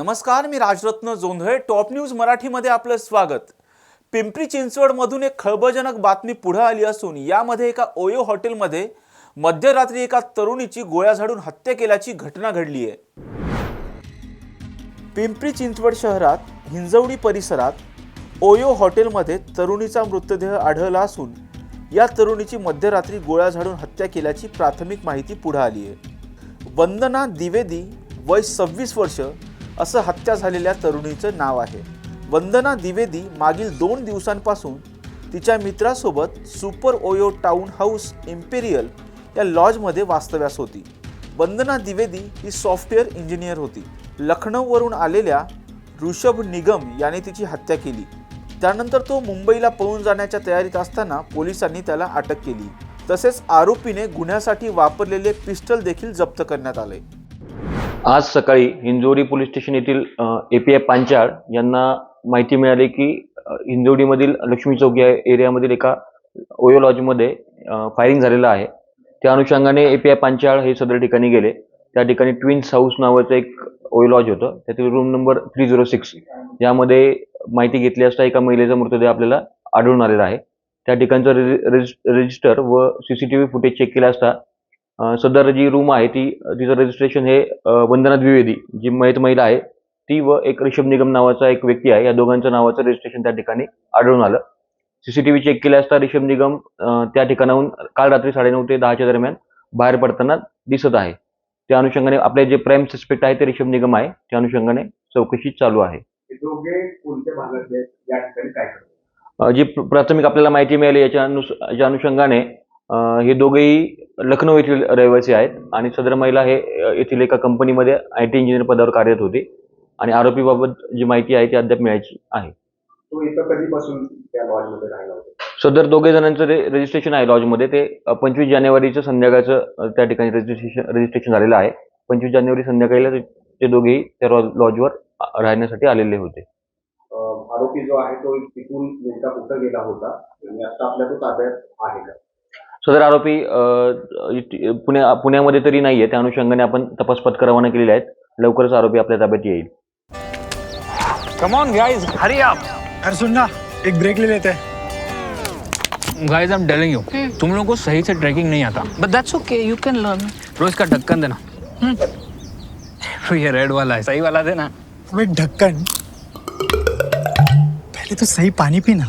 नमस्कार मी Rajratna Jondhale. Top news मराठीमध्ये आपलं स्वागत. पिंपरी चिंचवडमधून एक खळबळजनक बातमी पुढे आली असून यामध्ये एका ओयो हॉटेलमध्ये मध्यरात्री एका तरुणीची गोळ्या झाडून हत्या केल्याची घटना घडली आहे. पिंपरी चिंचवड शहरात हिंजवडी परिसरात ओयो हॉटेलमध्ये तरुणीचा मृतदेह आढळला असून या तरुणीची मध्यरात्री गोळ्या झाडून हत्या केल्याची प्राथमिक माहिती पुढे आली आहे. वंदना द्विवेदी वय सव्वीस वर्ष असं हत्या झालेल्या तरुणीचं नाव आहे. वंदना द्विवेदी मागील दोन दिवसांपासून तिच्या मित्रासोबत super OYO town house imperial या लॉजमध्ये वास्तव्यास होती. वंदना द्विवेदी ही सॉफ्टवेअर इंजिनियर होती. लखनौवरून आलेल्या ऋषभ निगम याने तिची हत्या केली. त्यानंतर तो मुंबईला पळून जाण्याच्या तयारीत असताना पोलिसांनी त्याला अटक केली. तसेच आरोपीने गुन्ह्यासाठी वापरलेले पिस्टल देखील जप्त करण्यात आले. आज सकाळी हिंजवडी पोलीस स्टेशन येथील ए पी आय पांचाळ यांना माहिती मिळाली की हिंजोडीमधील हिंजवडीमधील लक्ष्मी चौक या एरियामधील एका ओयो लॉजमध्ये फायरिंग झालेलं आहे. त्या अनुषंगाने ए पी आय पांचाळ हे सदर ठिकाणी गेले. त्या ठिकाणी ट्विन्स हाऊस नावाचं एक ओयो लॉज होतं. त्यातील room number three zero six यामध्ये माहिती घेतली असता एका महिलेचा मृतदेह आपल्याला आढळून आलेला आहे. त्या ठिकाणचं रजिस्टर व C C T V footage check केला असता सदर जी रूम आहे ती तिचं रजिस्ट्रेशन हे वंदना द्विवेदी जी मयत महिला आहे ती व एक ऋषभ निगम नावाचा एक व्यक्ती आहे या दोघांचं नावाचं रजिस्ट्रेशन त्या ठिकाणी आढळून आलं. सीसीटीव्ही चेक केले असता ऋषभ निगम त्या ठिकाणाहून काल रात्री साडेनऊ ते दहाच्या दरम्यान बाहेर पडताना दिसत आहे. त्या अनुषंगाने आपले जे प्राईम सस्पेक्ट आहे ते ऋषभ निगम आहे त्या अनुषंगाने चौकशी चालू आहे. जी प्र- प्राथमिक आपल्याला माहिती मिळाली याच्या अनुषंगाने हे दोघेही लखनौ येथील रहिवासी आहेत आणि सदर महिला हे येथील एका कंपनीमध्ये आय टी इंजिनियर पदावर कार्यरत होती आणि आरोपीबाबत जी माहिती आहे ती अद्याप मिळायची आहे. तो सदर दोघे जणांचं रे रजिस्ट्रेशन आहे लॉजमध्ये. ते पंचवीस जानेवारीचं संध्याकाळचं त्या ठिकाणी रजिस्ट्रेशन रजिस्ट्रेशन झालेलं आहे. पंचवीस जानेवारी संध्याकाळीला ते ते दोघेही त्या लॉजवर राहण्यासाठी आलेले होते. आरोपी जो आहे तो तिथून नेमका कुठं गेला होता? आणि आता आपल्या तो ताब्यात आहे का? सदर आरोपी पुण्या पुण्यामध्ये तरी नाहीये. त्या अनुषंगाने आपण तपास पथकं रवाना केलेले आहेत. लवकरच आरोपी आपल्या ताब्यात येईल. Come on guys hurry up अरे सुन ना एक ब्रेक ले लेते. हैं guys I am telling you तुम लोगों को सही से ट्रैकिंग नहीं आता. But that's okay, you can learn. रोज का ढक्कन देना. तो ये रेड वाला है. सही वाला देना. अबे ढक्कन? पहले तो सही पानी पीना.